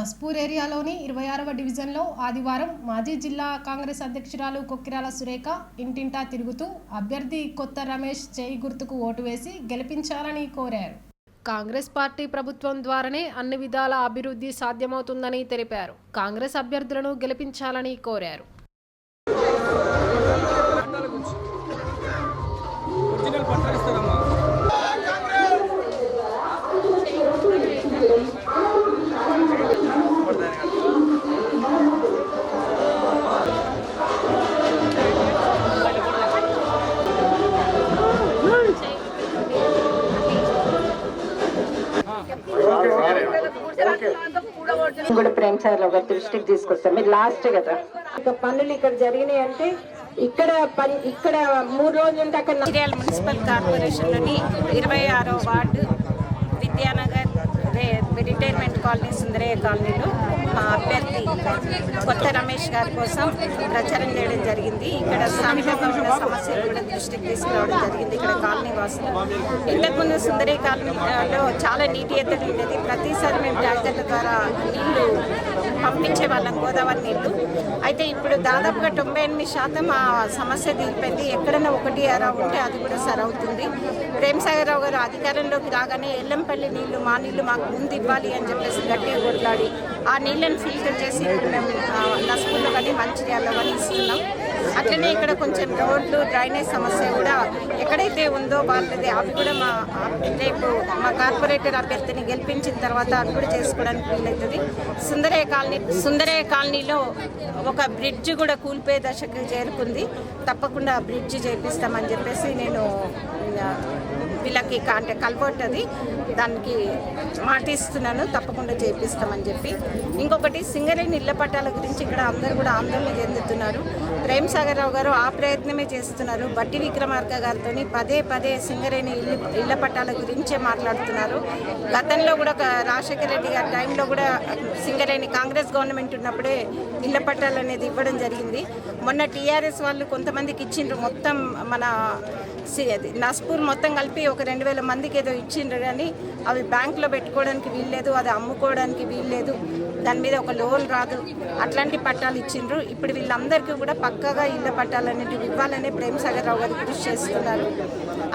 నస్పూర్ ఏరియాలోని ఇరవై ఆరవ డివిజన్లో ఆదివారం మాజీ జిల్లా కాంగ్రెస్ అధ్యక్షురాలు కొక్కిరాల సురేఖ ఇంటింటా తిరుగుతూ అభ్యర్థి కొత్త రమేష్ చేయి గుర్తుకు ఓటు వేసి గెలిపించాలని కోరారు. కాంగ్రెస్ పార్టీ ప్రభుత్వం ద్వారానే అన్ని విధాల అభివృద్ధి సాధ్యమవుతుందని తెలిపారు. కాంగ్రెస్ అభ్యర్థులను గెలిపించాలని కోరారు. కూడా ప్రేమ్ సార్ ఒక దృష్టికి తీసుకొస్తాం మీరు లాస్ట్ కదా ఇక పనులు ఇక్కడ జరిగినాయి అంటే ఇక్కడ పని ఇక్కడ మూడు రోజులు ఉంటే అక్కడ మున్సిపల్ కార్పొరేషన్లోని ఇరవై ఆరో ward Vidyanagar retirement colony Sundarayya కాలనీలో కొత్త రమేష్ గారి కోసం ప్రచారం చేయడం జరిగింది. ఇక్కడ స్థానికంగా ఉన్న సమస్యలు కూడా దృష్టికి తీసుకురావడం జరిగింది. ఇక్కడ కాలనీ వాసులు. ఇంతకుముందు సుందరి కాలనీలో చాలా నీటి ఎద్దడి ఉండేది. ప్రతిసారి మేము జాగ్రత్త ద్వారా నీళ్ళు పంపించే వాళ్ళం గోదావరి నీళ్ళు. అయితే ఇప్పుడు దాదాపుగా తొంభై ఎనిమిది శాతం ఆ సమస్య తీరిపోయింది. ఎక్కడైనా ఒకటి అరా ఉంటే అది కూడా సరవుతుంది. ప్రేమసాగరరావు గారు అధికారంలోకి రాగానే ఎల్లంపల్లి నీళ్ళు మా నీళ్ళు మాకు ముందు ఇవ్వాలి అని చెప్పేసి గట్టిగా కొట్లాడి ఆ నీళ్ళని ఫిల్టర్ చేసి ఇప్పుడు మేము నసుకుల్లో కానీ మంచిర్యాలలో కానీ ఇస్తున్నాం. అట్లనే ఇక్కడ కొంచెం రోడ్లు డ్రైనేజ్ సమస్య కూడా ఎక్కడైతే ఉందో వాళ్ళది అవి కూడా మా రేపు మా కార్పొరేటర్ అభ్యర్థిని గెలిపించిన తర్వాత అవి కూడా చేసుకోవడానికి వీలవుతుంది సుందరయ్య కాలనీ సుందరయ్య కాలనీలో ఒక బ్రిడ్జ్ కూడా కూలిపోయే దశకు చేరుకుంది. తప్పకుండా బ్రిడ్జ్ చేపిస్తామని చెప్పేసి నేను వీళ్ళకి అంటే కల్వర్ట్ అది దానికి మాటిస్తున్నాను. తప్పకుండా చేపిస్తామని చెప్పి. ఇంకొకటి సింగరేణి ఇళ్ళ పట్టాల గురించి ఇక్కడ అందరూ కూడా ఆందోళన చెందుతున్నారు. ప్రేమ్ రావు గారు ఆ ప్రయత్నమే చేస్తున్నారు. బట్టి విక్రమార్క గారితో పదే పదే సింగరేణి ఇల్లు ఇళ్ళ పట్టాల గురించే మాట్లాడుతున్నారు. గతంలో కూడా ఒక రాజశేఖర రెడ్డి గారి టైంలో కూడా సింగరేణి కాంగ్రెస్ గవర్నమెంట్ ఉన్నప్పుడే ఇళ్ళ పట్టాలు అనేది ఇవ్వడం జరిగింది. మొన్న టీఆర్ఎస్ వాళ్ళు కొంతమందికి ఇచ్చిండ్రు. మొత్తం మన సి- అది నస్పూర్ మొత్తం కలిపి ఒక రెండు వేల మందికి ఏదో ఇచ్చిండ్రు కానీ అవి బ్యాంకులో పెట్టుకోవడానికి వీల్లేదు అది అమ్ముకోవడానికి వీల్లేదు. దాని మీద ఒక లోన్ రాదు. అట్లాంటి పట్టాలు ఇచ్చిండ్రు. ఇప్పుడు వీళ్ళందరికీ కూడా పక్కగా ఇళ్ళ పట్టాలు అనేటివి ఇవ్వాలని ప్రేమసాగర్ రావు గారు కృషి చేస్తున్నారు.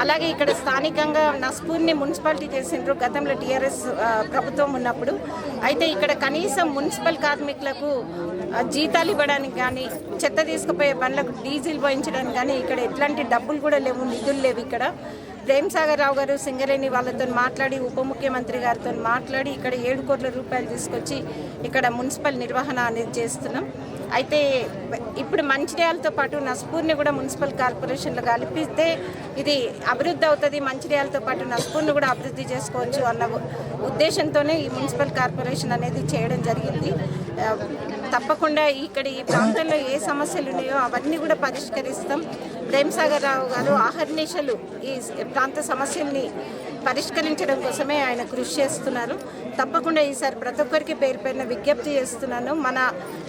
అలాగే ఇక్కడ స్థానికంగా నస్పూర్ని మున్సిపాలిటీ చేసిండ్రు గతంలో టీఆర్ఎస్ ప్రభుత్వం ఉన్నప్పుడు. అయితే ఇక్కడ కనీసం మున్సిపల్ కార్మికులకు జీతాలు ఇవ్వడానికి కానీ చెత్త తీసుకుపోయే బండ్లకు డీజిల్ పోయించడానికి కానీ ఇక్కడ ఎట్లాంటి డబ్బులు కూడా లేవు నిధులు లేవు ఇక్కడ. ప్రేమ్ సాగర్ రావు గారు సింగరేణి వాళ్ళతో మాట్లాడి ఉప ముఖ్యమంత్రి గారితో మాట్లాడి ఇక్కడ ఏడు కోట్ల రూపాయలు తీసుకొచ్చి ఇక్కడ మున్సిపల్ నిర్వహణ అనేది చేస్తున్నాం. అయితే ఇప్పుడు మంచిర్యాలతో పాటు నస్పూర్ని కూడా మున్సిపల్ కార్పొరేషన్లో కలిపిస్తే ఇది అభివృద్ధి అవుతుంది మంచిర్యాలతో పాటు నస్పూర్ని కూడా అభివృద్ధి చేసుకోవచ్చు అన్న ఉద్దేశంతోనే ఈ మున్సిపల్ కార్పొరేషన్ అనేది చేయడం జరిగింది. తప్పకుండా ఇక్కడ ఈ ప్రాంతంలో ఏ సమస్యలు ఉన్నాయో అవన్నీ కూడా పరిష్కరిస్తాం. ప్రేమ్సాగర్ రావు గారు ఆహర్నిశలు ఈ ప్రాంత సమస్యల్ని పరిష్కరించడం కోసమే ఆయన కృషి చేస్తున్నారు. తప్పకుండా ఈసారి ప్రతి ఒక్కరికి పేరు పైన విజ్ఞప్తి చేస్తున్నాను. మన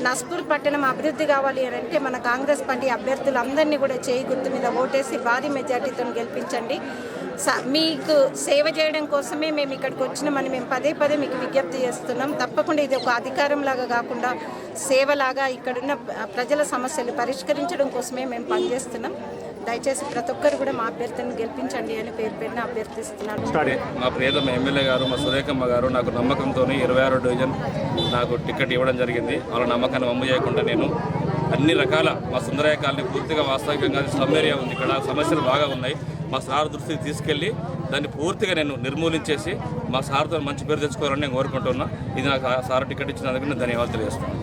నస్పూర్ పట్టణ అభివృద్ధి కావాలి అని అంటే మన కాంగ్రెస్ పార్టీ అభ్యర్థులందరినీ కూడా చేయి గుర్తు మీద ఓటేసి భారీ మెజార్టీతో గెలిపించండి. మీకు సేవ చేయడం కోసమే మేము ఇక్కడికి వచ్చినామని మేము పదే పదే మీకు విజ్ఞప్తి చేస్తున్నాం. తప్పకుండా ఇది ఒక అధికారం లాగా కాకుండా సేవలాగా ఇక్కడున్న ప్రజల సమస్యలు పరిష్కరించడం కోసమే మేము పనిచేస్తున్నాం. దయచేసి ప్రతి ఒక్కరు కూడా మా అభ్యర్థిని గెలిపించండి అని పేరు పేరున అభ్యర్థిస్తున్నాను మా ప్రియతమ ఎమ్మెల్యే గారు మా సురేఖమ్మ గారు నాకు నమ్మకంతో ఇరవై ఆరో డివిజన్ నాకు టికెట్ ఇవ్వడం జరిగింది. వాళ్ళ నమ్మకాన్ని వమ్ము చేయకుండా నేను అన్ని రకాల మా సుందరయ్య కాలనీ పూర్తిగా వాస్తవికంగా స్లమ్ ఏరియా ఉంది. ఇక్కడ సమస్యలు బాగా ఉన్నాయి. మా సార్ దృష్టికి తీసుకెళ్ళి దాన్ని పూర్తిగా నేను నిర్మూలించేసి మా సార్తో మంచి పేరు తెచ్చుకోవాలని నేను కోరుకుంటున్నా. ఇది నాకు ఆ సార్ టికెట్ ఇచ్చినందుకు నేను ధన్యవాదాలు తెలియజేస్తున్నాను.